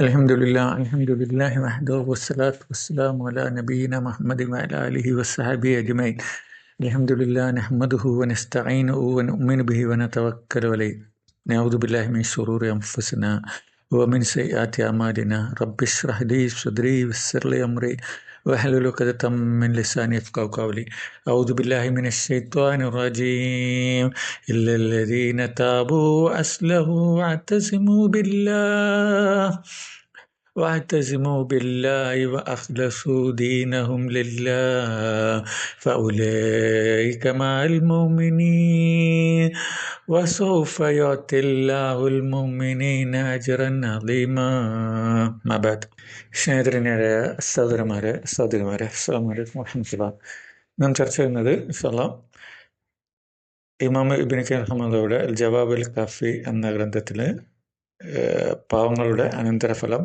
الحمد لله الحمد لله وحده والصلاة والسلام على نبينا محمد وعلى آله وصحبه أجمعين. الحمد لله نحمده ونستعينه ونؤمن به ونتوكل عليه. نعوذ بالله من شرور أنفسنا ومن سيئات أعمالنا. رب اشرح لي صدري ويسر لي أمري. واحلل عقدة من لساني يفقهوا قولي. أعوذ بالله من الشيطان الرجيم. إلا الذين تابوا وأصلحوا واعتصموا بالله واعتصموا بالله وأخلصوا دينهم لله فأولئك مع المؤمنين وسوف يعطي الله المؤمنين أجرا عظيما ما بعد സ്നേഹിതരനായ സഹോദരന്മാരെ സഹോദരിമാരെ അസ്സാം വലൈക്കും വറഹമത്തുള്ള നാം ചർച്ച ചെയ്യുന്നത് ഇൻഷാല്ല ഇമാം ഇബിൻ അഹമ്മദയുടെ ജവാബ് അൽ കാഫി എന്ന ഗ്രന്ഥത്തിൽ പാവങ്ങളുടെ അനന്തരഫലം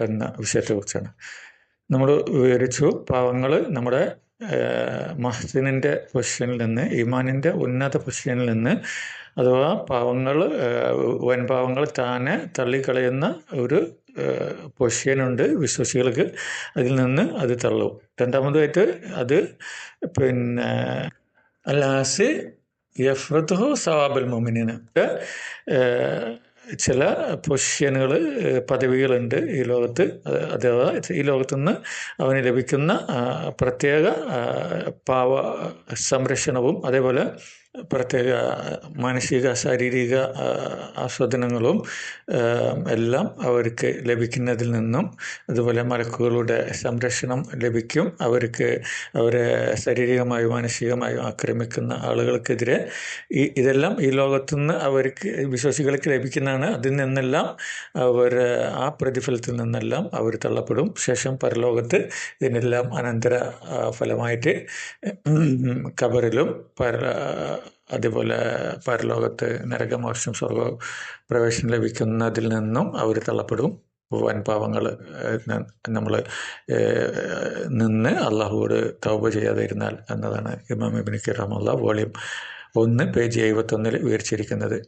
എന്ന വിഷയത്തെക്കുറിച്ചാണ് നമ്മൾ വിവരിച്ചു പാവങ്ങൾ നമ്മുടെ മഹ്സിനിന്റെ പൊസിഷനിൽ നിന്ന് ഇമാനിന്റെ ഉന്നത പൊസിഷനിൽ നിന്ന് അഥവാ പാവങ്ങൾ വൻപാവങ്ങൾ താനെ തള്ളിക്കളയുന്ന ഒരു പൊസിഷനുണ്ട് വിശ്വാസികൾക്ക് അതിൽ നിന്ന് അത് തള്ളും. രണ്ടാമതായിട്ട് അത് പിന്നെ അല്ലാസ് യഫ്രത്തുഹു സവാബൽ മൊമിനിന് ചില പൊസിഷനുകൾ പദവികളുണ്ട് ഈ ലോകത്ത്. അഥവാ ഈ ലോകത്തുനിന്ന് അവന് ലഭിക്കുന്ന പ്രത്യേക പാവ സംരക്ഷണവും അതേപോലെ പ്രത്യേക മാനസിക ശാരീരിക ആസ്വാദനങ്ങളും എല്ലാം അവർക്ക് ലഭിക്കുന്നതിൽ നിന്നും അതുപോലെ മലക്കുകളുടെ സംരക്ഷണം ലഭിക്കും. അവർക്ക് അവരെ ശാരീരികമായും മാനസികമായും ആക്രമിക്കുന്ന ആളുകൾക്കെതിരെ ഈ ഇതെല്ലാം ഈ ലോകത്തുനിന്ന് അവർക്ക് വിശ്വാസികൾക്ക് ലഭിക്കുന്നതാണ്. അതിൽ നിന്നെല്ലാം അവർ ആ പ്രതിഫലത്തിൽ നിന്നെല്ലാം അവർ തള്ളപ്പെടും. ശേഷം പരലോകത്ത് ഇതിനെല്ലാം അനന്തര ഫലമായിട്ട് കബറിലും പര അതേപോലെ പരലോകത്ത് നരകമോക്ഷം സ്വർഗ പ്രവേശനം ലഭിക്കുന്നതിൽ നിന്നും അവർ തള്ളപ്പെടും. വൻ വൻപാവങ്ങൾ നമ്മൾ നിന്ന് അള്ളാഹുവോട് തൗബ ചെയ്യാതിരുന്നാൽ എന്നതാണ് ഇമാം ഇബിൻ റഹമുല്ല വോളിയം ഒന്ന് പേജ് എഴുപത്തൊന്നിൽ വിവരിച്ചിരിക്കുന്നത്.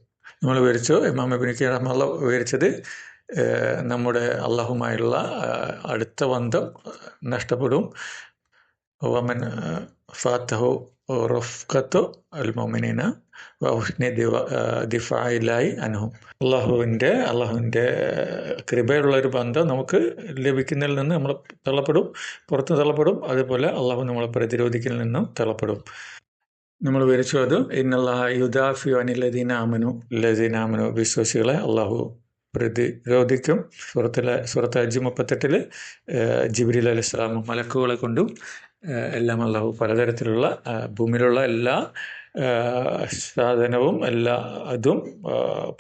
നമ്മൾ വിവരിച്ചു ഇമാം ഇബിൻ റഹമുല്ല വിവരിച്ചത് നമ്മുടെ അള്ളാഹുമായുള്ള അടുത്ത ബന്ധം നഷ്ടപ്പെടും. വമൻ ഫാത്തഹു റഫ്ഖത്തു അൽ മൊമിനീന വഹുസ്നി ദിഫായിലായി അനുഹും അള്ളാഹുവിന്റെ അള്ളാഹുവിന്റെ കൃപയുള്ള ഒരു ബന്ധം നമുക്ക് ലഭിക്കുന്നതിൽ നിന്ന് നമ്മൾ തള്ളപ്പെടും പുറത്ത് തള്ളപ്പെടും അതുപോലെ അള്ളാഹു നമ്മളെ പ്രതിരോധിക്കുന്നതിൽ നിന്നും തള്ളപ്പെടും. നമ്മൾ വിവരിച്ചു അത് ഇന്നല്ലാഹ യുദാഫി അനി ലദീനാമനു വിശ്വാസികളെ അള്ളാഹു പ്രതിരോധിക്കും. സുഹൃത്തിലെ സുഹൃത്ത് അജി മുപ്പത്തെട്ടിൽ ജിബ്രീൽ അലി ഇസ്ലാം മലക്കുകളെ കൊണ്ടും എല്ലാം അള്ളാഹു പലതരത്തിലുള്ള ഭൂമിയിലുള്ള എല്ലാ സാധനവും എല്ലാ അതും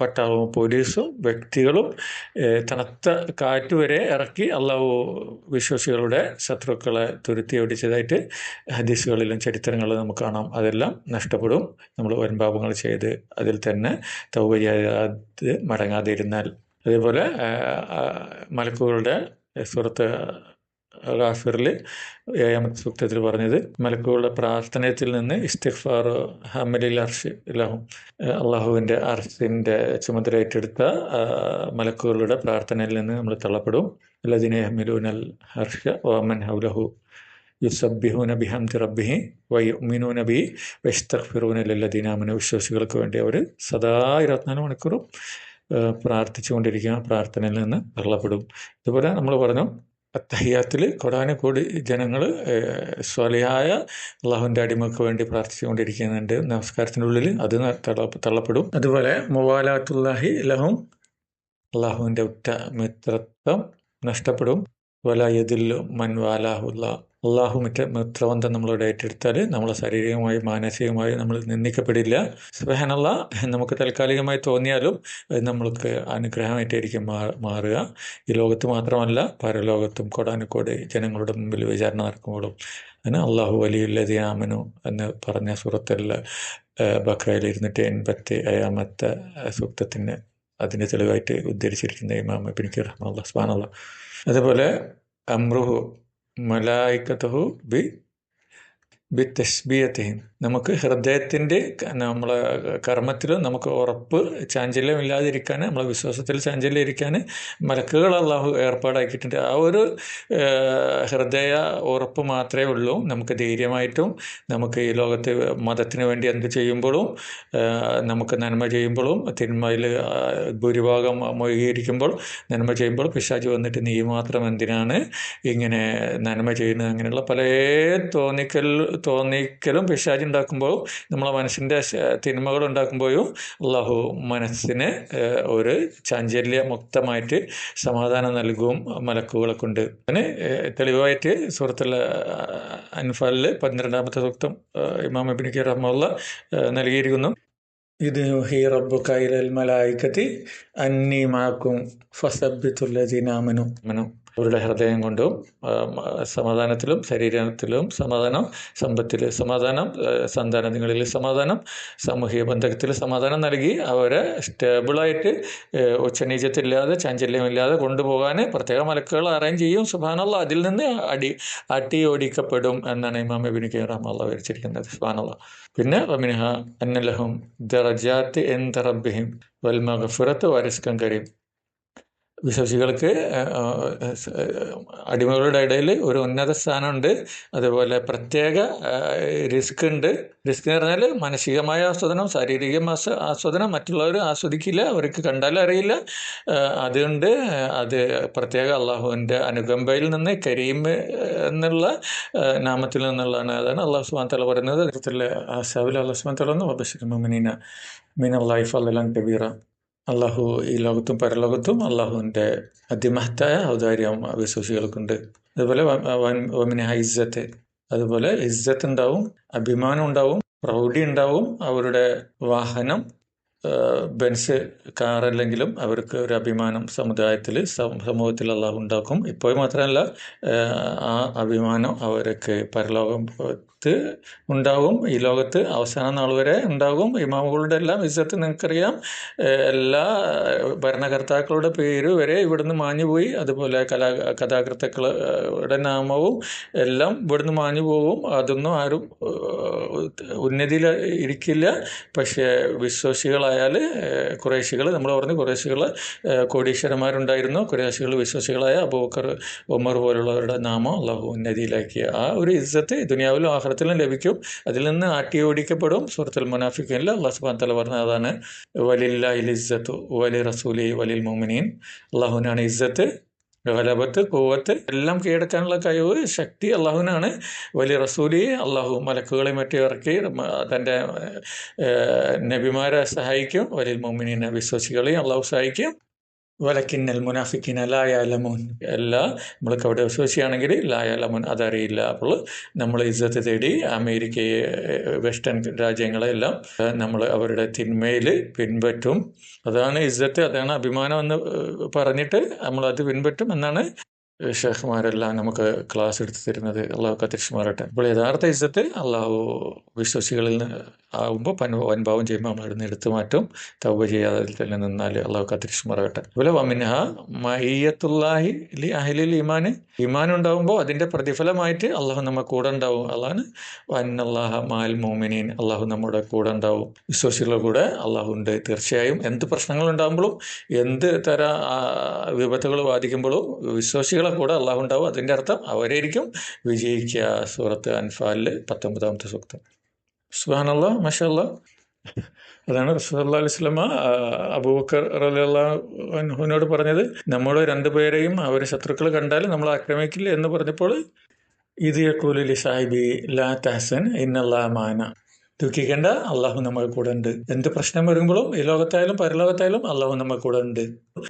പട്ടാളവും പോലീസും വ്യക്തികളും തണുത്ത കാറ്റ് വരെ ഇറക്കി അള്ളാഹു വിശ്വാസികളുടെ ശത്രുക്കളെ തുരുത്തി ഓടിച്ചതായിട്ട് ഹദീസുകളിലും ചരിത്രങ്ങളിലും നമുക്ക് കാണാം. അതെല്ലാം നഷ്ടപ്പെടും. നമ്മൾ വൻപാപങ്ങൾ ചെയ്ത് അതിൽ തന്നെ തൗകര്യത് ചെയ്യാതെ മടങ്ങാതെ ഇരുന്നാൽ അതേപോലെ മലക്കുകളുടെ സുഹൃത്ത് ഗാഫിറിൽ ഏഴാമത്തെ സൂക്തത്തിൽ പറഞ്ഞത് മലക്കുകളുടെ പ്രാർത്ഥനയത്തിൽ നിന്ന് ഇസ്തിഫാർ ഹമലിൽ അർഷ് ലഹും അള്ളാഹുവിന്റെ അർഷിന്റെ ചുമതല ഏറ്റെടുത്ത മലക്കുകളുടെ പ്രാർത്ഥനയിൽ നിന്ന് നമ്മൾ തള്ളപ്പെടും. അല്ലദിനെ ഹമിലൂനൽ ഹർഷ ഓമൻ ഹൗലഹു യുസബിഹൂന ബിഹംതി റബ്ബിഹി വയുമിനൂന ബി വസ്തഖ്ഫിറൂന ലല്ലദീനാമന വിശ്വാസികൾക്ക് വേണ്ടി അവർ സദാ ഇരുപത്തിനാല് മണിക്കൂറും പ്രാർത്ഥിച്ചുകൊണ്ടിരിക്കുക പ്രാർത്ഥനയിൽ നിന്ന് തള്ളപ്പെടും. ഇതുപോലെ നമ്മൾ പറഞ്ഞു അത്തഹിയാത്തിൽ കൂടി ജനങ്ങൾ സ്വലയായ അള്ളാഹുവിന്റെ അടിമക്ക് വേണ്ടി പ്രാർത്ഥിച്ചുകൊണ്ടിരിക്കുന്നുണ്ട്. നമസ്കാരത്തിനുള്ളിൽ അത് തള്ളപ്പെടും. അതുപോലെ മുവാലാത്തുല്ലാഹി ലഹും അള്ളാഹുവിന്റെ ഉറ്റ മിത്രത്വം നഷ്ടപ്പെടും. വലായതില്ലു മൻ വാലാഹുല്ല. അള്ളാഹു മിറ്റ മിത്രബന്ധം നമ്മളോട് ഏറ്റെടുത്താൽ നമ്മൾ ശാരീരികമായും മാനസികമായും നമ്മൾ നിന്ദിക്കപ്പെടില്ല. സുബഹാനല്ല നമുക്ക് താൽക്കാലികമായി തോന്നിയാലും നമ്മൾക്ക് അനുഗ്രഹമായിട്ടായിരിക്കും മാറുക. ഈ ലോകത്ത് മാത്രമല്ല പരലോകത്തും കൊടാനക്കോട് ജനങ്ങളുടെ മുമ്പിൽ വിചാരണ നടക്കുമ്പോഴും അതിന് അള്ളാഹു വലിയുല്ലതിയാമനു എന്ന് പറഞ്ഞ സുഹൃത്തിൽ ബക്രയിൽ ഇരുന്നിട്ട് എൺപത്തി ഏഴാമത്തെ സൂക്തത്തിന് അതിന്റെ തെളിവായിട്ട് ഉദ്ധരിച്ചിരിക്കുന്ന ഇമാം ബിനിക്ക് സ്ബാൻ അള്ളാഹ് അതുപോലെ അമ്രുഹു മലായിക്കത്തുഹു ബി ബി നമുക്ക് ഹൃദയത്തിന്റെ നമ്മളെ കർമ്മത്തിലും നമുക്ക് ഉറപ്പ് ചാഞ്ചല്യം ഇല്ലാതിരിക്കാൻ നമ്മളെ വിശ്വാസത്തിൽ ചാഞ്ചല്യം ഇരിക്കാൻ മലക്കുകൾ അള്ളാഹു ഏർപ്പാടാക്കിയിട്ടുണ്ട്. ആ ഒരു ഹൃദയ ഉറപ്പ് മാത്രമേ ഉള്ളൂ. നമുക്ക് ധൈര്യമായിട്ടും നമുക്ക് ഈ ലോകത്ത് മതത്തിന് വേണ്ടി എന്ത് ചെയ്യുമ്പോഴും നമുക്ക് നന്മ ചെയ്യുമ്പോഴും തിന്മയിൽ ഭൂരിഭാഗം മുഴുകിയിരിക്കുമ്പോൾ നന്മ ചെയ്യുമ്പോൾ പിശാജ് വന്നിട്ട് നീ മാത്രം എന്തിനാണ് ഇങ്ങനെ നന്മ ചെയ്യുന്നത്? അങ്ങനെയുള്ള പല തോന്നിക്കൽ തോന്നിക്കലും പിശാജ് ഉണ്ടാക്കുമ്പോൾ നമ്മളെ മനസ്സിന്റെ തിന്മകൾ ഉണ്ടാക്കുമ്പോഴും അള്ളാഹു മനസ്സിന് ഒരു ചാഞ്ചല്യ മുക്തമായിട്ട് സമാധാനം നൽകും മലക്കുകളെ കൊണ്ട്. അതിന് തെളിവായിട്ട് സുഹൃത്തുള്ള അൻഫാലിൽ പന്ത്രണ്ടാമത്തെ സൂക്തം ഇമാം അബിൻ കെ റഹ്മുള്ള നൽകിയിരിക്കുന്നു. ഇത് ഹി കൈലൽ മലായിക്കത്തി അന്നി മാക്കും ഫസബിത്തുല്ലദീനാമനു മനു അവരുടെ ഹൃദയം കൊണ്ടും സമാധാനത്തിലും ശരീരത്തിലും സമാധാനം സമ്പത്തിൽ സമാധാനം സന്താനങ്ങളിൽ സമാധാനം സാമൂഹിക ബന്ധത്തിൽ സമാധാനം നൽകി അവരെ സ്റ്റേബിളായിട്ട് ഉച്ചനീചത്തില്ലാതെ ചാഞ്ചല്യമില്ലാതെ കൊണ്ടുപോകാൻ പ്രത്യേക മലക്കുകൾ അറേഞ്ച് ചെയ്യും. സുബാനുള്ള അതിൽ നിന്ന് അടി അട്ടി ഓടിക്കപ്പെടും എന്നാണ് ഇമാം എബിന് കെ റഹ്മുള്ള വിവരിച്ചിരിക്കുന്നത്. സുബാനുള്ള പിന്നെ വമിനഹ അന്നലഹും ദറജാത്ത് എൻ തറബിഹിം വൽമഗഫുറത്ത് വരസ്കം കരീം. വിശ്വാസികൾക്ക് അടിമകളുടെ ഇടയിൽ ഒരു ഉന്നത സ്ഥാനമുണ്ട് അതുപോലെ പ്രത്യേക റിസ്ക് ഉണ്ട് റിസ്ക് എന്ന് പറഞ്ഞാൽ മാനസികമായ ആസ്വാദനം ശാരീരിക ആസ്വാദനം മറ്റുള്ളവർ ആസ്വദിക്കില്ല അവർക്ക് കണ്ടാലും അറിയില്ല അതുകൊണ്ട് അത് പ്രത്യേക അള്ളാഹുവിന്റെ അനുകമ്പയിൽ നിന്ന് കരീം എന്നുള്ള നാമത്തിൽ നിന്നുള്ളതാണ് അതാണ് അള്ളാഹു സുബാൻ തല പറയുന്നത് അള്ളാഹു സുബാൻ തല എന്ന് ബഷീർ മീൻ അള്ളാഹിഫ് അല്ലാൻ കബീറ അള്ളാഹു ഈ ലോകത്തും പരലോകത്തും അള്ളാഹുവിന്റെ അതിമഹത്തായ ഔദാര്യം വിശ്വാസികൾക്കുണ്ട് അതുപോലെ വമിന ഇസ്സത്ത്. അതുപോലെ ഇസ്സത്ത് ഉണ്ടാവും അഭിമാനം ഉണ്ടാവും പ്രൗഢി ഉണ്ടാവും അവരുടെ വാഹനം ബെൻസ് കാർ അല്ലെങ്കിലും അവർക്ക് ഒരു അഭിമാനം സമുദായത്തിൽ സമൂഹത്തിൽ അള്ളാഹു ഉണ്ടാക്കും. ഇപ്പോൾ മാത്രമല്ല ആ അഭിമാനം അവർക്ക് പരലോകം ഉണ്ടാവും. ഈ ലോകത്ത് അവസാന നാൾ വരെ ഉണ്ടാകും. ഇമാമുകളുടെ എല്ലാം ഇസ്സത്ത് നിങ്ങൾക്കറിയാം. എല്ലാ ഭരണകർത്താക്കളുടെ പേര് വരെ ഇവിടുന്ന് മാഞ്ഞു പോയി അതുപോലെ കലാ കഥാകൃത്തുക്കളുടെ നാമവും എല്ലാം ഇവിടുന്ന് മാഞ്ഞു പോകും അതൊന്നും ആരും ഉന്നതിയിൽ ഇരിക്കില്ല. പക്ഷേ വിശ്വാസികളായാൽ കുറേശികൾ നമ്മൾ പറഞ്ഞു കുറേശികൾ കോടീശ്വരന്മാരുണ്ടായിരുന്നു. കുറേശികൾ വിശ്വാസികളായ അബൂക്കർ ഉമർ പോലുള്ളവരുടെ നാമം അള്ളാഹു ഉന്നതിയിലാക്കിയ ആ ഒരു ഇസ്സത്ത് ദുനിയാവിലും ആഹ്റത്തിലും ലഭിക്കും. അതിൽ നിന്ന് ആട്ടി ഓടിക്കപ്പെടും. സുഹൃത്തുൽ മുനാഫിക്കില്ല അള്ളാഹു സുബാൻ തല പറഞ്ഞ അതാണ്. ഇസ്സത്തു വലി റസൂലി വലിൽ മോമിനീൻ അള്ളാഹുവിനാണ് ഇസ്സത്ത് ഗലബത്ത് കൂവത്ത് എല്ലാം കീഴടക്കാനുള്ള കഴിവ് ശക്തി അള്ളാഹുവിനാണ് വലിയ റസൂലി അള്ളാഹു മലക്കുകളെ മറ്റും ഇറക്കി തന്റെ നബിമാരെ സഹായിക്കും. വലിയ മോമിനീനെ വിശ്വസികളെയും അള്ളാഹു സഹായിക്കും. വലക്കിന്നൽ മുനാഫിക്കിന ലായാലമോൻ എല്ലാ നമ്മൾക്ക് അവിടെ വിശ്വസിക്കുകയാണെങ്കിൽ ലായാലമോൻ അതറിയില്ല. അപ്പോൾ നമ്മൾ ഇജ്ജത്ത് തേടി അമേരിക്കയെ വെസ്റ്റേൺ രാജ്യങ്ങളെല്ലാം നമ്മൾ അവരുടെ തിന്മയിൽ പിൻപറ്റും. അതാണ് ഇജ്ജത്ത് അതാണ് അഭിമാനം എന്ന് പറഞ്ഞിട്ട് നമ്മളത് പിൻപറ്റും എന്നാണ് ഷേഖ്മാരെല്ലാം നമുക്ക് ക്ലാസ് എടുത്ത് തരുന്നത് അള്ളാഹു കത്തിരിച്ചുമാറട്ടെ. അപ്പോൾ യഥാർത്ഥ ഇജ്ജത്ത് അള്ളാഹു വിശ്വസികളിൽ നിന്ന് ആകുമ്പോൾ പൻ വൻഭാവം ചെയ്യുമ്പോൾ നമ്മൾ അവിടുന്ന് എടുത്തു മാറ്റും. തൗബ ചെയ്യാതെ തന്നെ നിന്നാൽ അള്ളാഹു കത്തിരിച്ചുമാറട്ടെ അതുപോലെ വമിൻഹ മയ്യത്തുല്ലാഹി ലി അഹലിൽ ഇമാന് ഇമാൻ ഉണ്ടാകുമ്പോൾ അതിന്റെ പ്രതിഫലമായിട്ട് അള്ളാഹു നമ്മൾ കൂടെ ഉണ്ടാവും. അള്ളാഹ് വന്നല്ലാഹ മാൽ മോമിനീൻ അള്ളാഹു നമ്മുടെ കൂടെ ഉണ്ടാവും. വിശ്വസികളുടെ കൂടെ അള്ളാഹു ഉണ്ട്. തീർച്ചയായും എന്ത് പ്രശ്നങ്ങൾ ഉണ്ടാകുമ്പോഴും എന്ത് തര വിപത്തുകൾ ബാധിക്കുമ്പോഴും വിശ്വാസികളെ കൂടെ അള്ളാഹു ഉണ്ടാവും അതിന്റെ അർത്ഥം അവരായിരിക്കും വിജയിക്കുക. സൂറത്ത് അൻഫാലിൽ പത്തൊമ്പതാമത്തെ സൂക്തം. സുബാനല്ല മഷല്ല അതാണ് റസൂല്ലാ അലൈഹി സ്വലമ അബൂബക്കർ റലിയുള്ളോട് പറഞ്ഞത് നമ്മൾ രണ്ടുപേരെയും അവർ ശത്രുക്കൾ കണ്ടാൽ നമ്മൾ ആക്രമിക്കില്ല എന്ന് പറഞ്ഞപ്പോൾ ഇത് യക്കൂലി സാഹിബി ലാ തഹസൻ ഇന്നല്ലാ മാന. ദുഃഖിക്കേണ്ട അള്ളാഹു നമ്മൾ കൂടെ ഉണ്ട്. എന്ത് പ്രശ്നം വരുമ്പോഴും ഈ ലോകത്തായാലും പരലോകത്തായാലും അള്ളാഹു നമ്മൾ കൂടെ ഉണ്ട്.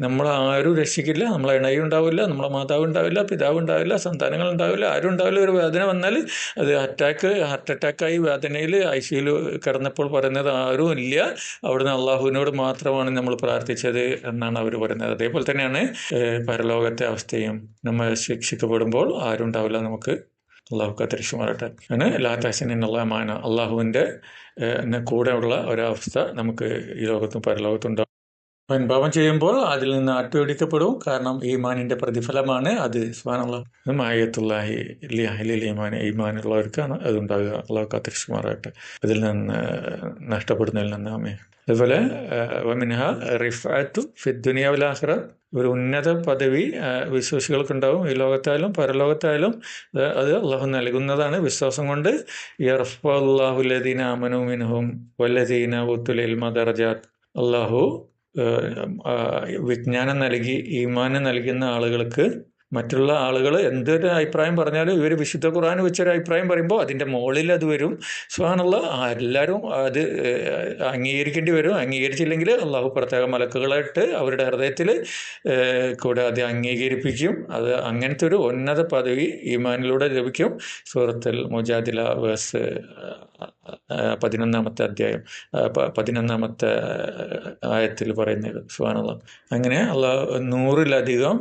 നമ്മൾ ആരും രക്ഷിക്കില്ല നമ്മളെ ഇണയും ഉണ്ടാവില്ല നമ്മളെ മാതാവ് ഉണ്ടാവില്ല പിതാവ് ഉണ്ടാവില്ല സന്താനങ്ങൾ ഉണ്ടാവില്ല ആരും ഉണ്ടാവില്ല. ഒരു വേദന വന്നാൽ അത് അറ്റാക്ക് ഹാർട്ട് അറ്റാക്കായി വേദനയിൽ ഐ സിയിൽ കിടന്നപ്പോൾ പറയുന്നത് ആരും ഇല്ല. അവിടുന്ന് അള്ളാഹുവിനോട് മാത്രമാണ് നമ്മൾ പ്രാർത്ഥിച്ചത് എന്നാണ് അവർ പറയുന്നത്. അതേപോലെ തന്നെയാണ് പരലോകത്തെ അവസ്ഥയും. നമ്മൾ ശിക്ഷിക്കപ്പെടുമ്പോൾ ആരും ഉണ്ടാവില്ല നമുക്ക്. അള്ളാഹു കത്തിരിച്ചു മാറട്ടെ അങ്ങനെ ലാത്താസിൻ എന്നുള്ള മാന. അള്ളാഹുവിന്റെ കൂടെയുള്ള ഒരവസ്ഥ നമുക്ക് ഈ ലോകത്തും പരലോകത്തും ഉണ്ടാവും വൻപാപം ചെയ്യുമ്പോൾ അതിൽ നിന്ന് ആട്ടുപിടിക്കപ്പെടും കാരണം ഈമാനിന്റെ പ്രതിഫലമാണ് അത്. സ്വാനുള്ള മായത്തുള്ളാഹി ഈമാൻ ഈമാനുള്ളവർക്കാണ് അതുണ്ടാകുക അള്ളാഹു കാത്തിരിച്ചുമാറാകട്ടെ അതിൽ നിന്ന് നഷ്ടപ്പെടുന്നതിൽ നിന്ന്. അമ്മേ അതുപോലെ വമിൻഹ റിഫാത്തു ഫിദ്ദുനിയാവിലാഹ്റ ഒരു ഉന്നത പദവി വിശ്വാസികൾക്കുണ്ടാവും. ഈ ലോകത്തായാലും പരലോകത്തായാലും അത് അള്ളാഹു നൽകുന്നതാണ്. വിശ്വാസം കൊണ്ട് അമനു മിൻഹും വല്ലദീന ഉത്തുലിൽ മദർജാത്ത് അള്ളാഹു വിജ്ഞാനം നൽകി ഈമാനം നൽകുന്ന ആളുകൾക്ക് മറ്റുള്ള ആളുകൾ എന്തൊരു അഭിപ്രായം പറഞ്ഞാലും ഇവർ വിശുദ്ധ ഖുർആൻ വെച്ചൊരു അഭിപ്രായം പറയുമ്പോൾ അതിന്റെ മുകളിൽ അത് വരും. സുഹാനുള്ള എല്ലാവരും അത് അംഗീകരിക്കേണ്ടി വരും. അംഗീകരിച്ചില്ലെങ്കിൽ അള്ളാഹു പ്രത്യേക മലക്കുകളായിട്ട് അവരുടെ ഹൃദയത്തിൽ കൂടെ അത് അംഗീകരിപ്പിക്കും. അത് അങ്ങനത്തെ ഒരു ഉന്നത പദവി ഈമാനിലൂടെ ലഭിക്കും. സൂറത്തുൽ മുജാദില വേഴ്സ് പതിനൊന്നാമത്തെ അധ്യായം പതിനൊന്നാമത്തെ ആയത്തിൽ പറയുന്നത് സുഹാനുള്ള അങ്ങനെ അള്ളാഹ് നൂറിലധികം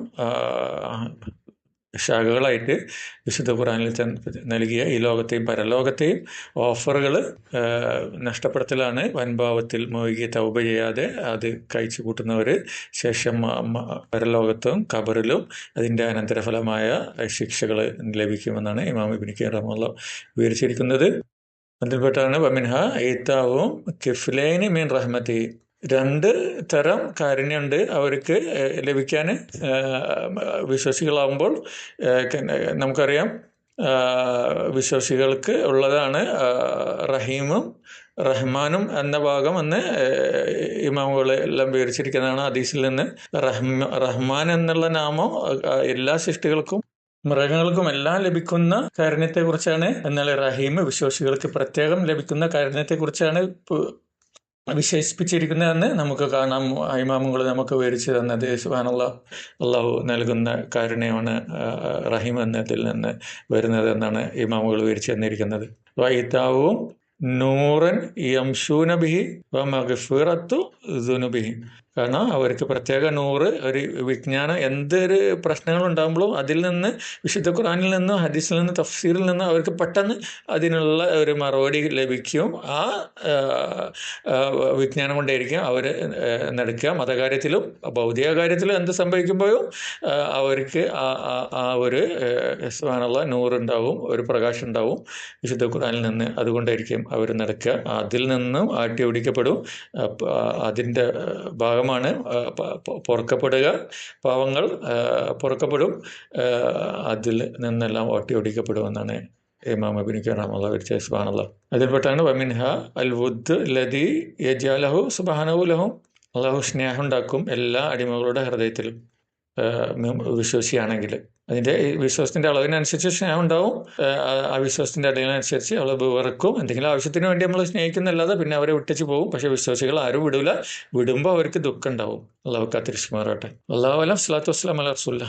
ശാഖകളായിട്ട് വിശുദ്ധ ഖുറാനിൽ നൽകിയ ഈ ലോകത്തെയും പരലോകത്തെയും ഓഫറുകൾ നഷ്ടപ്പെടുത്തലാണ്. വൻഭാവത്തിൽ മോഹിക്ക് തൗബ ചെയ്യാതെ അത് കഴിച്ചു കൂട്ടുന്നവർ ശേഷം പരലോകത്തും ഖബറിലും അതിന്റെ അനന്തരഫലമായ ശിക്ഷകൾ ലഭിക്കുമെന്നാണ് ഇമാം ഇബിനിക്ക് വിവരിച്ചിരിക്കുന്നത്. അതിൽപ്പെട്ടാണ് വമിൻഹ ഈത്താവും കിഫ്ലൈന് മീൻ റഹ്മത്തി. രണ്ട് തരം കാരുണ്യമുണ്ട് അവർക്ക് ലഭിക്കാൻ വിശ്വാസികളാകുമ്പോൾ നമുക്കറിയാം വിശ്വാസികൾക്ക് ഉള്ളതാണ് റഹീമും റഹ്മാനും എന്ന ഭാഗം എന്ന് ഇമാമുകളെല്ലാം വിവരിച്ചിരിക്കുന്നതാണ്. ഹദീസിൽ നിന്ന് റഹ്മ റഹ്മാൻ എന്നുള്ള നാമം എല്ലാ സൃഷ്ടികൾക്കും മൃഗങ്ങൾക്കും എല്ലാം ലഭിക്കുന്ന കാരുണ്യത്തെക്കുറിച്ചാണ് എന്നാൽ റഹീം വിശ്വാസികൾക്ക് പ്രത്യേകം ലഭിക്കുന്ന കാരുണ്യത്തെക്കുറിച്ചാണ് വിശേഷിപ്പിച്ചിരിക്കുന്നതെന്ന് നമുക്ക് കാണാം. ഇമാമുകൾ നമുക്ക് വിവരിച്ചു തന്നത് സുബാനുള്ള അള്ളാഹു നൽകുന്ന കാരുണ്യമാണ് റഹീം എന്നതിൽ നിന്ന് വരുന്നത് എന്നാണ് ഇമാമുകൾ വിവരിച്ചു തന്നിരിക്കുന്നത്. വൈത്താവും നൂറൻ യംഷൂനബിഹി വ മഗ്ഫിറത്തു ദുനുബിഹി. കാരണം അവർക്ക് പ്രത്യേക നൂറ് ഒരു വിജ്ഞാനം എന്തൊരു പ്രശ്നങ്ങൾ ഉണ്ടാകുമ്പോഴും അതിൽ നിന്ന് വിശുദ്ധ ഖുറാനിൽ നിന്നും ഹദീസിൽ നിന്ന് തഫ്സീറിൽ നിന്ന് അവർക്ക് പെട്ടെന്ന് അതിനുള്ള ഒരു മറുപടി ലഭിക്കും. ആ വിജ്ഞാനം കൊണ്ടായിരിക്കും അവർ നടക്കുക. മതകാര്യത്തിലും ഭൗതിക കാര്യത്തിലും എന്ത് സംഭവിക്കുമ്പോഴും അവർക്ക് ആ ഒരു സ്വാനുള്ള നൂറുണ്ടാവും ഒരു പ്രകാശം ഉണ്ടാവും വിശുദ്ധ ഖുറാനിൽ നിന്ന്. അതുകൊണ്ടായിരിക്കും അവർ നടക്കുക. അതിൽ നിന്നും ആട്ടി ഓടിക്കപ്പെടും അതിന്റെ ഭാഗമാണ് പൊറുക്കപ്പെടുക. പാവങ്ങൾ പൊറുക്കപ്പെടും. അതിൽ നിന്നെല്ലാം ഓട്ടി ഓടിക്കപ്പെടുമെന്നാണ് ഇമാം അബിനിക്ക് റഹ്മുള്ള വിരിച്ച അതിൽപ്പെട്ടാണ് വമിൻഹ അൽ വുദ് ലതി യജാലഹു സുബാനഹു ലഹും. അള്ളാഹു സ്നേഹം ഉണ്ടാക്കും എല്ലാ അടിമകളുടെ ഹൃദയത്തിലും. വിശ്വസിയാണെങ്കിൽ. അതിന്റെ വിശ്വാസത്തിന്റെ അളവിനനുസരിച്ച് സ്നേഹം ഉണ്ടാവും ആ വിശ്വാസത്തിന്റെ അളവിനനുസരിച്ച് അവൾ വെറുക്കും. എന്തെങ്കിലും ആവശ്യത്തിന് വേണ്ടി നമ്മൾ സ്നേഹിക്കുന്നല്ലാതെ പിന്നെ അവരെ വിട്ടിച്ച് പോകും. പക്ഷേ വിശ്വാസികൾ ആരും വിടൂല. വിടുമ്പോൾ അവർക്ക് ദുഃഖം ഉണ്ടാവും. അള്ളാഹു കാത്തിരിച്ചുമാറാട്ടെ അള്ളാഹു അലം. സ്വലാത്തു വസ്സലാം അല റസുല്ല